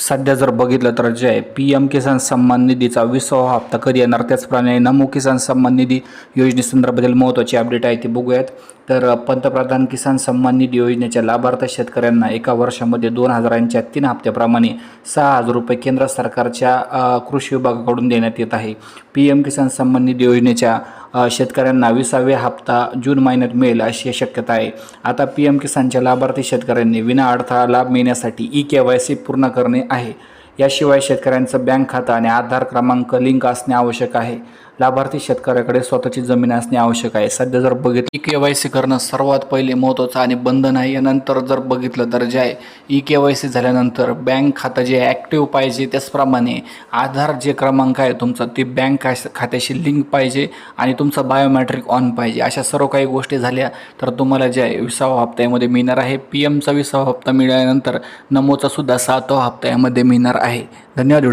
सध्या जर बघितलं तर जे आहे पी एम किसान सन्मान निधीचा विसावा हप्ता कधी येणार? त्याचप्रमाणे नमो किसान सन्मान निधी योजनेसंदर्भातील महत्त्वाची अपडेट आहे ती बघूयात. तर पंतप्रधान किसान सन्मान निधी योजनेच्या लाभार्थ शेतकऱ्यांना एका वर्षामध्ये दोन हजारांच्या तीन हप्त्याप्रमाणे सहा हजार रुपये केंद्र सरकारच्या कृषी विभागाकडून देण्यात येत आहे. पी एम किसान सन्मान निधी योजनेच्या शेतकऱ्यांना विसाव्या हप्ता जून महिन्यात मिळेल अशी शक्यता आहे. आता पी एम किसानच्या लाभार्थी शेतकऱ्यांनी विना अडथळा लाभ मिळण्यासाठी ई के वाय सी पूर्ण करणे आहे. याशिवाय शेतकऱ्यांचं बँक खातं आणि आधार क्रमांक लिंक असणे आवश्यक आहे. लाभार्थी शेतकऱ्याकडे स्वतःची जमीन असणे आवश्यक आहे. सध्या जर बघितलं ई के वाय सी करणं सर्वात पहिले महत्त्वाचं आणि बंधन आहे यानंतर जर बघितलं तर जे आहे ई के वाय सी झाल्यानंतर बँक खातं जे ॲक्टिव्ह पाहिजे त्याचप्रमाणे आधार जे क्रमांक आहे तुमचा ते बँक खात्याशी लिंक पाहिजे आणि तुमचं बायोमॅट्रिक ऑन पाहिजे. अशा सर्व काही गोष्टी झाल्या तर तुम्हाला जे आहे विसावा हप्ता यामध्ये मिळणार आहे. पी एमचा विसावा हप्ता मिळाल्यानंतर नमोचा सुद्धा सातवा हप्ता यामध्ये मिळणार आहे. धन्यवाद